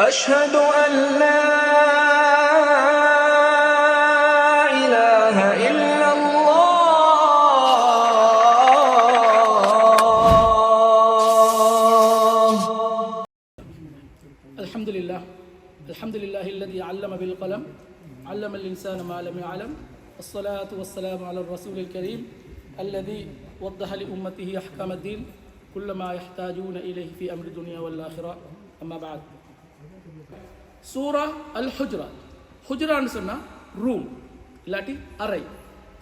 أشهد أن لا إله إلا الله. الحمد لله. الحمد لله الذي علم بالقلم. علم الإنسان ما لم يعلم. الصلاة والسلام على الرسول الكريم الذي وضح لأمته أحكام الدين. كل ما يحتاجون إليه في أمر الدنيا والآخرة. أما بعد. சூரா அல் ஹுஜ்ரா ஹுஜ்ரான்னு சொன்னால் ரூம் இல்லாட்டி அறை.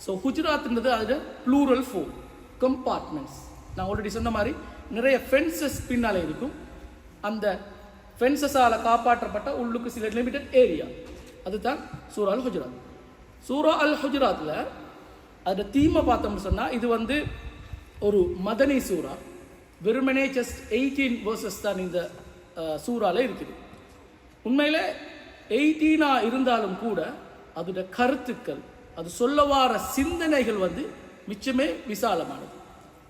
ஸோ ஹுஜ்ராத்ன்றது அதில் ப்ளூரல் ஃபோர் கம்பார்ட்மெண்ட்ஸ் நான் ஆல்ரெடி சொன்ன மாதிரி நிறைய ஃபென்சஸ் பின்னால் இருக்கும். அந்த ஃபென்சஸால் காப்பாற்றப்பட்ட உள்ளுக்கு சில லிமிட்டட் ஏரியா அதுதான் சூரா அல் ஹுஜ்ராத் சூரா அல் ஹுஜ்ராத்தில் அதோட தீமை பார்த்தோம்னு சொன்னால் இது வந்து ஒரு மதனி சூரா வெறுமனே ஜஸ்ட் எயிட்டீன் வேர்சஸ் தான் இந்த சூறாவில் இருக்குது. உண்மையில் எயிட்டீனா இருந்தாலும் கூட அதோட கருத்துக்கள் அது சொல்ல வார சிந்தனைகள் வந்து மிச்சமே விசாலமானது.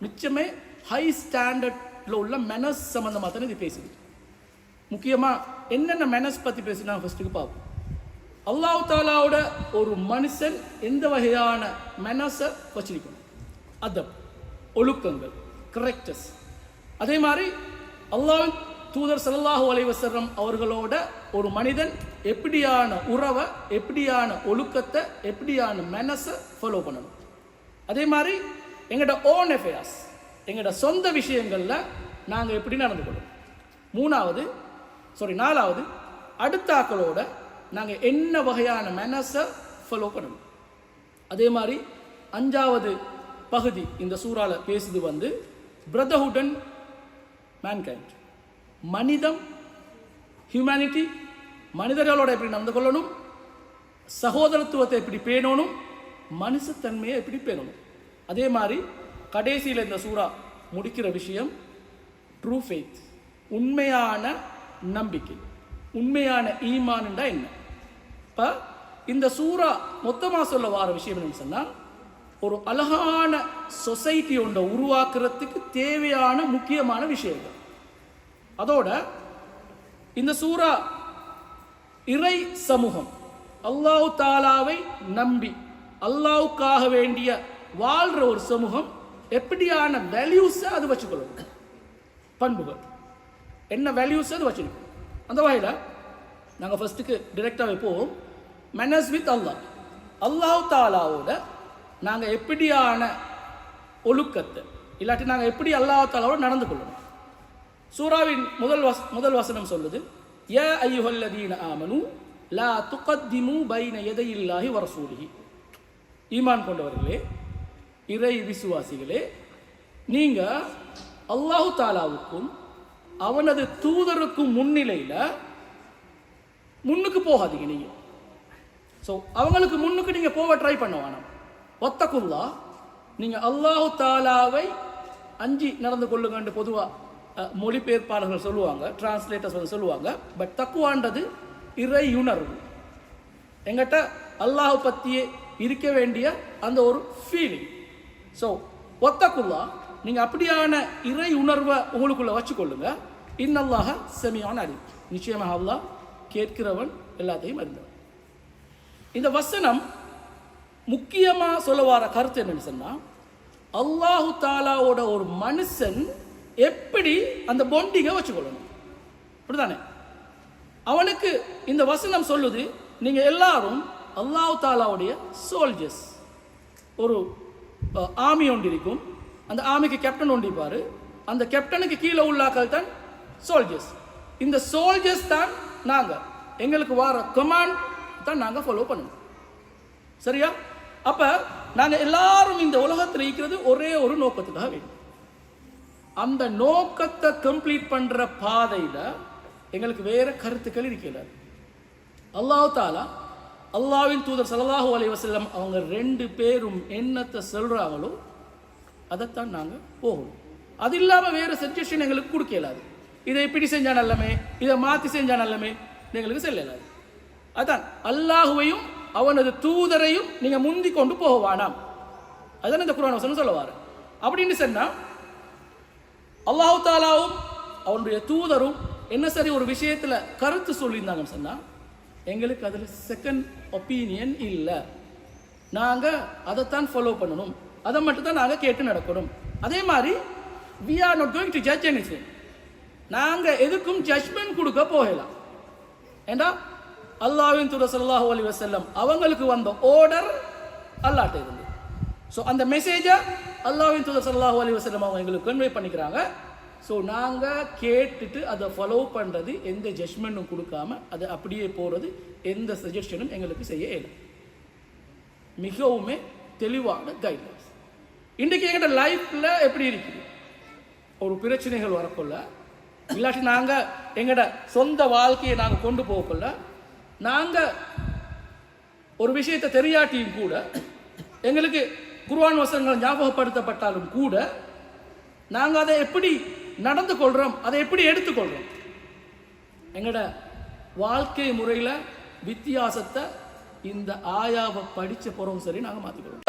மிச்சமே ஹை ஸ்டாண்டர்டில் உள்ள மெனஸ் சம்மந்தமாக தானே இது பேசுது. முக்கியமாக என்னென்ன மெனஸ் பற்றி பேசுனா ஃபஸ்ட்டுக்கு பார்ப்போம். அல்லாஹ் தாலாவோட ஒரு மனுஷன் எந்த வகையான மெனஸை வச்சிருக்கணும்? அதப் ஒழுக்கங்கள் கரெக்டஸ் அதே மாதிரி அல்லாஹ் தூதர் சல்லாஹு அலைவசரம் அவர்களோட ஒரு மனிதன் எப்படியான உறவை எப்படியான ஒழுக்கத்தை எப்படியான மெனஸை ஃபாலோ பண்ணணும். அதே மாதிரி எங்களோட ஓன் எஃபேர்ஸ் எங்களோட சொந்த விஷயங்களில் நாங்கள் எப்படி நடந்து கொள்ளணும் மூணாவது சாரி நாலாவது அடுத்த ஆக்களோட நாங்கள் என்ன வகையான மெனஸை ஃபாலோ பண்ணணும்? அதே மாதிரி அஞ்சாவது பகுதி இந்த சூறால பேசுது வந்து பிரதர்ஹுட் அண்ட் மேன்கைண்ட் மனிதம் ஹியூமனிட்டி மனிதர்களோட எப்படி நடந்து கொள்ளணும் சகோதரத்துவத்தை எப்படி பேணணும் மனுஷத்தன்மையை எப்படி பேணணும். அதே மாதிரி கடைசியில் இந்த சூறா முடிக்கிற விஷயம் ட்ரூ ஃபெய்த் உண்மையான நம்பிக்கை. உண்மையான ஈமான்டா என்ன? இப்போ இந்த சூறா மொத்தமாக சொல்ல வார விஷயம் என்னன்னு சொன்னால் ஒரு அழகான சொசைட்டி ஒன்றை உருவாக்குறதுக்கு தேவையான முக்கியமான விஷயங்கள். அதோட இந்த சூறா இறை சமூகம் அல்லாஹு தாலாவை நம்பி அல்லாவுக்காக வேண்டிய வாழ்ற ஒரு சமூகம் எப்படியான வேல்யூஸை அது வச்சுக்கொள்ளணும் பண்புகள். என்ன வேல்யூஸ் அது வச்சுக்கணும் அந்த வகையில் நாங்கள் ஃபஸ்ட்டுக்கு டிரெக்டாகவே போவோம். மெனஸ் வித் அல்லாஹ் அல்லாஹ் தாலாவோட நாங்கள் எப்படியான ஒழுக்கத்தை இல்லாட்டி நாங்கள் எப்படி அல்லாஹ் தாலாவோட நடந்து கொள்ளணும்? சூறாவின் முதல் வஸ் முதல் வசனம் சொல்லுது ய ஐயுஹல்லதீன ஆமனு லா துக்கத்திமு பைன எதையில்லாஹி வரசூலிஹி ஈமான் கொண்டவர்களே இறை விசுவாசிகளே நீங்கள் அல்லாஹு தாலாவுக்கும் அவனது தூதருக்கும் முன்னிலையில் முன்னுக்கு போகாதீங்க நீங்கள் ஸோ அவங்களுக்கு முன்னுக்கு நீங்கள் போக ட்ரை பண்ண வேணாம். ஒத்தக்குல்லா நீங்கள் அல்லாஹு தாலாவை அஞ்சு நடந்து கொள்ளுங்கன்ட்டு பொதுவாக மொழிபெயர்ப்பாளர்கள் சொல்லுவாங்க டிரான்ஸ்லேட்டர்ஸ் வந்து சொல்லுவாங்க பட் தக்குவான்றது இறையுணர்வு. எங்கிட்ட அல்லாஹ் பற்றியே இருக்க வேண்டிய அந்த ஒரு ஃபீலிங் ஸோ ஒத்தக்குள்ளா நீங்கள் அப்படியான இறை உணர்வை உங்களுக்குள்ளே வச்சுக்கொள்ளுங்க. இன்னல்லாக செமியான அறிவு நிச்சயமாக அல்லாஹ் கேட்கிறவன் எல்லாத்தையும் அறிந்தவன். இந்த வசனம் முக்கியமாக சொல்ல வர கருத்து என்னன்னு சொன்னால் அல்லாஹு தாலாவோட ஒரு மனுஷன் எப்படி அந்த பொண்டிகை வச்சுக்கொள்ளணும்? அப்படிதானே அவனுக்கு இந்த வசனம் சொல்லுது நீங்கள் எல்லாரும் அல்லாஹ் தாலாவுடைய சோல்ஜர்ஸ் ஒரு ஆமி ஒன்று இருக்கும். அந்த ஆமிக்கு கேப்டன் ஒன்றிப்பார் அந்த கேப்டனுக்கு கீழே உள்ளாக்கள் தான் சோல்ஜர்ஸ் இந்த சோல்ஜர்ஸ் தான் நாங்கள் எங்களுக்கு வர கமாண்ட் தான் நாங்கள் ஃபாலோ பண்ணணும். சரியா? அப்போ நாங்கள் எல்லாரும் இந்த உலகத்தில் இருக்கிறது ஒரே ஒரு நோக்கத்துக்காக வேண்டும் அந்த நோக்கத்தை கம்ப்ளீட் பண்ணுற பாதையில் எங்களுக்கு வேறு கருத்துக்கள் இருக்கிறது அல்லாஹ் தாலா அல்லாஹ்வின் தூதர் சல்லாஹூ அலைஹி அவங்க ரெண்டு பேரும் என்னத்தை சொல்கிறாங்களோ அதைத்தான் நாங்கள் போகணும். அது இல்லாமல் வேறு சஜஷன் எங்களுக்கு கொடுக்கலாது இதை இப்படி செஞ்சா நல்லமே இதை மாற்றி செஞ்சா நல்லமே எங்களுக்கு செல்லலாது அதான் அல்லாஹுவையும் அவனது தூதரையும் நீங்கள் முந்தி கொண்டு போக வேணாம். அதான் இந்த குரான் வசனம் சொல்லுவார் அப்படின்னு சொன்னால் அல்லாஹ் தாலாவும் அவனுடைய தூதரும் என்ன சரி ஒரு விஷயத்தில் கருத்து சொல்லியிருந்தாங்கன்னு சொன்னால் எங்களுக்கு அதில் செகண்ட் ஒப்பீனியன் இல்லை. நாங்கள் அதைத்தான் ஃபாலோ பண்ணணும். அதை மட்டும் தான் நாங்கள் கேட்டு நடக்கணும். அதே மாதிரி we are not going to judge anything நாங்கள் எதுக்கும் ஜட்ஜ்மெண்ட் கொடுக்க போகலாம் ஏண்டா? அல்லாஹ்வின் தூர ஸல்லல்லாஹு அலைஹி வஸல்லம் அவங்களுக்கு வந்த ஓர்டர் அல்லாட்ட இருந்து ஸோ அந்த மெசேஜை அல்லாவின் தூதர் ஸல்லல்லாஹு அலி வசலம் அவங்க எங்களுக்கு கன்வே பண்ணிக்கிறாங்க. ஸோ நாங்கள் கேட்டுட்டு அதை ஃபாலோ பண்ணுறது எந்த ஜட்மெண்ட்டும் கொடுக்காம அதை அப்படியே போகிறது எந்த சஜஷனும் எங்களுக்கு செய்ய இல்லை மிகவுமே தெளிவான கைட்லைன்ஸ் இன்றைக்கி எங்கள்கிட்ட லைஃப்பில் எப்படி இருக்குது? ஒரு பிரச்சனைகள் வரக்குள்ள இல்லாட்டி நாங்கள் எங்கட சொந்த வாழ்க்கையை நாங்கள் கொண்டு போகக்குள்ள நாங்கள் ஒரு விஷயத்தை தெரியாட்டியும் கூட எங்களுக்கு குர்வான் வசனங்கள் ஞாபகப்படுத்தப்பட்டாலும் கூட நாங்கள் அதை எப்படி நடந்து கொள்கிறோம் அதை எப்படி எடுத்துக்கொள்கிறோம் எங்கட வாழ்க்கை முறையில் வித்தியாசத்தை இந்த ஆயாவை படிச்ச போகிறோம் சரி நாங்கள் மாற்றிக்கிறோம்